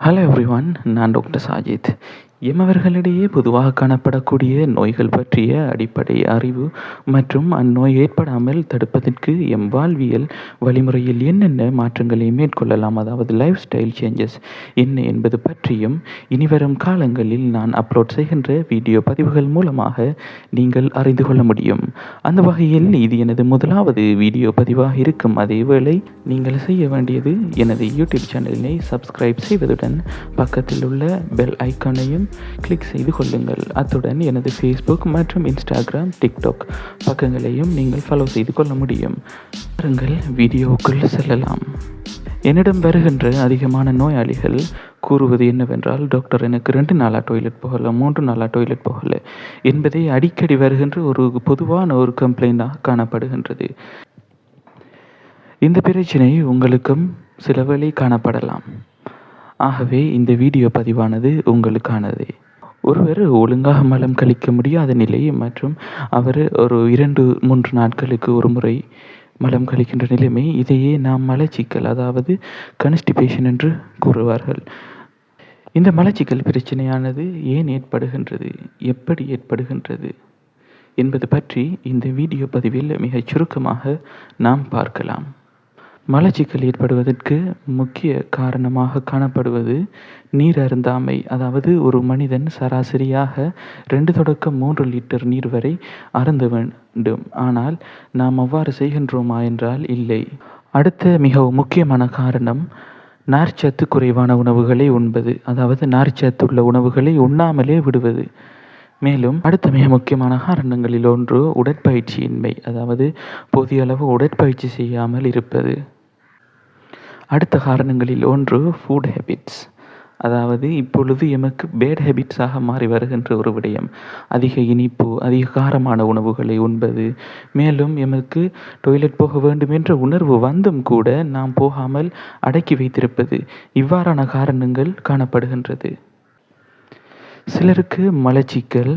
Hello everyone நான் doctor Sajid. எமவர்களிடையே பொதுவாக காணப்படக்கூடிய நோய்கள் பற்றிய அடிப்படை அறிவு மற்றும் அந்நோய் ஏற்படாமல் தடுப்பதற்கு எம் வாழ்வியல் வழிமுறையில் என்னென்ன மாற்றங்களை மேற்கொள்ளலாம்? அதாவது லைஃப் ஸ்டைல் சேஞ்சஸ் என்ன என்பது பற்றியும் இனிவரும் காலங்களில் நான் அப்லோட் செய்கின்ற வீடியோ பதிவுகள் மூலமாக நீங்கள் அறிந்து கொள்ள முடியும். அந்த வகையில் இது எனது முதலாவது வீடியோ பதிவாக இருக்கும். அதேவேளை நீங்கள் செய்ய வேண்டியது எனது யூடியூப் சேனலினை சப்ஸ்கிரைப் செய்வதுடன் பக்கத்தில் உள்ள பெல் ஐக்கானையும் கிளிக் செய்து கொள்ளுங்கள். அத்துடன் எனது ஃபேஸ்புக் மற்றும் இன்ஸ்டாகிராம் டிக்டாக் பக்கங்களையும் நீங்கள் ஃபாலோ செய்து கொள்ள முடியும். பாருங்கள் வீடியோவுக்குள் செல்லலாம். என்னிடம் வருகின்ற அதிகமான நோயாளிகள் கூறுவது என்னவென்றால் டாக்டர் எனக்கு ரெண்டு நாளாக டாய்லெட் போகலை மூன்று நாளாக டாய்லெட் போகலை என்பதை அடிக்கடி வருகின்ற ஒரு பொதுவான ஒரு கம்ப்ளைண்டாக காணப்படுகின்றது. இந்த பிரச்சனை உங்களுக்கும் சில வழி காணப்படலாம். ஆகவே இந்த வீடியோ பதிவானது உங்களுக்கானது. ஒருவர் ஒழுங்காக மலம் கழிக்க முடியாத நிலை மற்றும் அவர் ஒரு இரண்டு மூன்று நாட்களுக்கு ஒரு முறை மலம் கழிக்கின்ற நிலைமை இதையே நாம் மலச்சிக்கல் அதாவது கன்ஸ்டிபேஷன் என்று கூறுவார்கள். இந்த மலச்சிக்கல் பிரச்சனையானது ஏன் ஏற்படுகின்றது? எப்படி ஏற்படுகின்றது? என்பது பற்றி இந்த வீடியோ பதிவில் மிகச் சுருக்கமாக நாம் பார்க்கலாம். மலச்சிக்கல் ஏற்படுவதற்கு முக்கிய காரணமாக காணப்படுவது நீர் அருந்தாமை. அதாவது ஒரு மனிதன் சராசரியாக ரெண்டு தொடக்கம் மூன்று லிட்டர் நீர் வரை அருந்த வேண்டும். ஆனால் நாம் அவ்வாறு செய்கின்றோமா என்றால் இல்லை. அடுத்த மிகவும் முக்கியமான காரணம் நார்ச்சத்து குறைவான உணவுகளை உண்பது. அதாவது நார்ச்சத்துள்ள உணவுகளை உண்ணாமலே விடுவது. மேலும் அடுத்த மிக முக்கியமான காரணங்களில் ஒன்று உடற்பயிற்சியின்மை. அதாவது போதிய அளவு உடற்பயிற்சி செய்யாமல் இருப்பது. அடுத்த காரணங்களில் ஒன்று ஃபுட் ஹேபிட்ஸ் அதாவது இப்பொழுது எமக்கு பேட் ஹேபிட்ஸாக மாறி வருகின்ற ஒரு விடயம். அதிக இனிப்பு அதிக காரமான உணவுகளை உண்பது. மேலும் எமக்கு டொய்லெட் போக வேண்டும் என்ற உணர்வு வந்தும் கூட நாம் போகாமல் அடக்கி வைத்திருப்பது இவ்வாறான காரணங்கள் காணப்படுகின்றது. சிலருக்கு மலச்சிக்கல்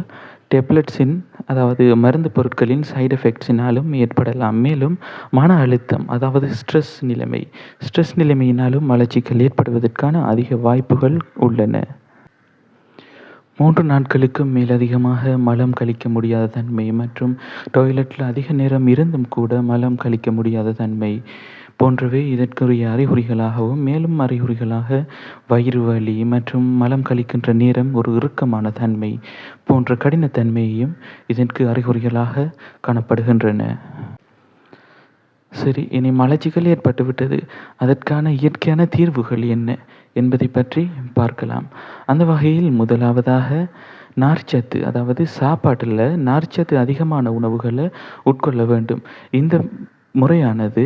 டெப்லெட்ஸின் அதாவது மருந்து பொருட்களின் சைடு எஃபெக்ட்ஸினாலும் ஏற்படலாம். மேலும் மன அழுத்தம் அதாவது ஸ்ட்ரெஸ் நிலைமை. ஸ்ட்ரெஸ் நிலைமையினாலும் மலச்சிக்கல் ஏற்படுவதற்கான அதிக வாய்ப்புகள் உள்ளன. மூன்று நாட்களுக்கும் மேலதிகமாக மலம் கழிக்க முடியாத தன்மை மற்றும் டாய்லெட்டில் அதிக நேரம் இருந்தும் கூட மலம் கழிக்க முடியாத தன்மை. போன்றவை இதற்குரிய அறிகுறிகளாகவும் மேலும் அறிகுறிகளாக வயிறு வலி மற்றும் மலம் கழிக்கின்ற நேரம் ஒரு இறுக்கமான தன்மை போன்ற கடினத்தன்மையையும் இதற்கு அறிகுறிகளாக காணப்படுகின்றன. சரி இனி மலச்சிக்கல் ஏற்பட்டுவிட்டது அதற்கான இயற்கையான தீர்வுகள் என்ன என்பதை பற்றி பார்க்கலாம். அந்த வகையில் முதலாவதாக நார்ச்சத்து அதாவது சாப்பாட்டில் நார்ச்சத்து அதிகமான உணவுகளை உட்கொள்ள வேண்டும். இந்த முறையானது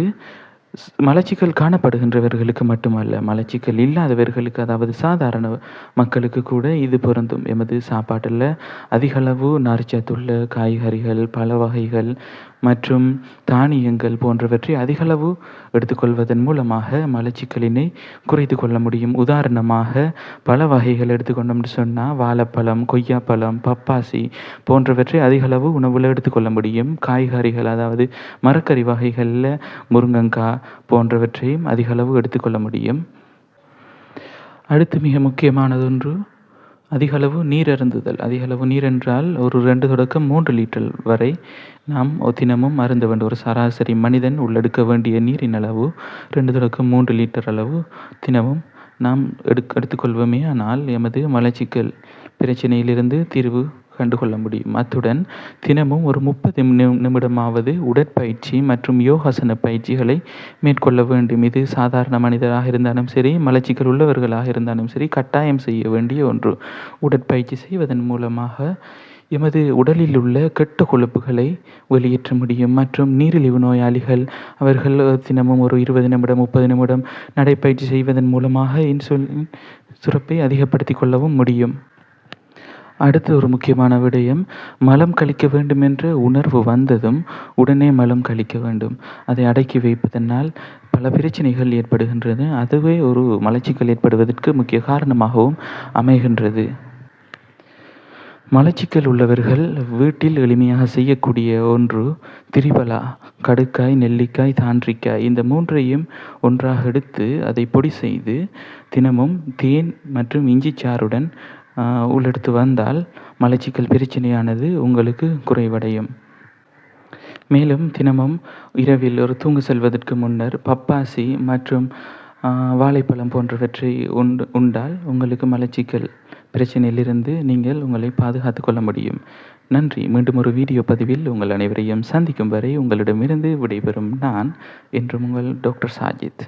மலச்சிக்கல் காணப்படுகின்றவர்களுக்கு மட்டுமல்ல மலச்சிக்கல் இல்லாதவர்களுக்கு அதாவது சாதாரண மக்களுக்கு கூட இது பொருந்தும். எமது சாப்பாட்டில் அதிகளவு நார்ச்சத்துள்ள காய்கறிகள் பல வகைகள் மற்றும் தானியங்கள் போன்றவற்றை அதிகளவு எடுத்துக்கொள்வதன் மூலமாக மலச்சிக்கலினை குறைத்து கொள்ள முடியும். உதாரணமாக பல வகைகள் எடுத்துக்கொண்டோம்னு சொன்னால் வாழைப்பழம் கொய்யாப்பழம் பப்பாசி போன்றவற்றை அதிகளவு உணவில் எடுத்துக்கொள்ள முடியும். காய்கறிகள் அதாவது மரக்கறி வகைகளில் முருங்கங்காய் போன்றவற்றையும் அதிகளவு எடுத்துக்கொள்ள முடியும். அடுத்து மிக முக்கியமானதொன்று அதிகளவு நீர் அருந்துதல். அதிகளவு நீர் என்றால் ஒரு ரெண்டு தொடக்கம் மூன்று லிட்டர் வரை நாம் தினமும் அருந்த வேண்டும். ஒரு சராசரி மனிதன் உள்ளெடுக்க வேண்டிய நீரின் அளவு ரெண்டு தொடக்கம் மூன்று லிட்டர் அளவு தினமும் நாம் எடுக்க எடுத்துக்கொள்வோமே. ஆனால் எமது மலச்சிக்கல் பிரச்சனையிலிருந்து தீர்வு கண்டுகொள்ள முடியும். அத்துடன் தினமும் ஒரு முப்பது நிமிடமாவது உடற்பயிற்சி மற்றும் யோகாசன பயிற்சிகளை மேற்கொள்ள வேண்டும். இது சாதாரண மனிதராக இருந்தாலும் சரி மலச்சிக்கல் உள்ளவர்களாக இருந்தாலும் சரி கட்டாயம் செய்ய வேண்டிய ஒன்று. உடற்பயிற்சி செய்வதன் மூலமாக எமது உடலில் உள்ள கெட்ட கொழுப்புகளை வெளியேற்ற முடியும். மற்றும் நீரிழிவு நோயாளிகள் அவர்கள் தினமும் ஒரு இருபது நிமிடம் முப்பது நிமிடம் நடைப்பயிற்சி செய்வதன் மூலமாக இன்சுலின் சுரப்பை அதிகப்படுத்திக் கொள்ளவும் முடியும். அடுத்து ஒரு முக்கியமான விடயம் மலம் கழிக்க வேண்டும் என்ற உணர்வு வந்ததும் உடனே மலம் கழிக்க வேண்டும். அதை அடக்கி வைப்பதனால் பல பிரச்சனைகள் ஏற்படுகின்றது. அதுவே ஒரு மலச்சிக்கல் ஏற்படுவதற்கு முக்கிய காரணமாகவும் அமைகின்றது. மலச்சிக்கல் உள்ளவர்கள் வீட்டில் எளிமையாக செய்யக்கூடிய ஒன்று திரிபலா கடுக்காய் நெல்லிக்காய் தாண்டிக்காய். இந்த மூன்றையும் ஒன்றாக எடுத்து அதை பொடி செய்து தினமும் தேன் மற்றும் இஞ்சி சாறுடன் உள்ளெடுத்து வந்தால் மலச்சிக்கல் பிரச்சனையானது உங்களுக்கு குறைவடையும். மேலும் தினமும் இரவில் ஒரு தூங்க செல்வதற்கு முன்னர் பப்பாசி மற்றும் வாழைப்பழம் போன்றவற்றை உண்டு உண்டால் உங்களுக்கு மலச்சிக்கல் பிரச்சனையிலிருந்து நீங்கள் உங்களை பாதுகாத்து கொள்ள முடியும். நன்றி. மீண்டும் ஒரு வீடியோ பதிவில் உங்கள் அனைவரையும் சந்திக்கும் வரை உங்களிடமிருந்து விடைபெறும் நான் என்றும் உங்கள் டாக்டர் சாஜித்.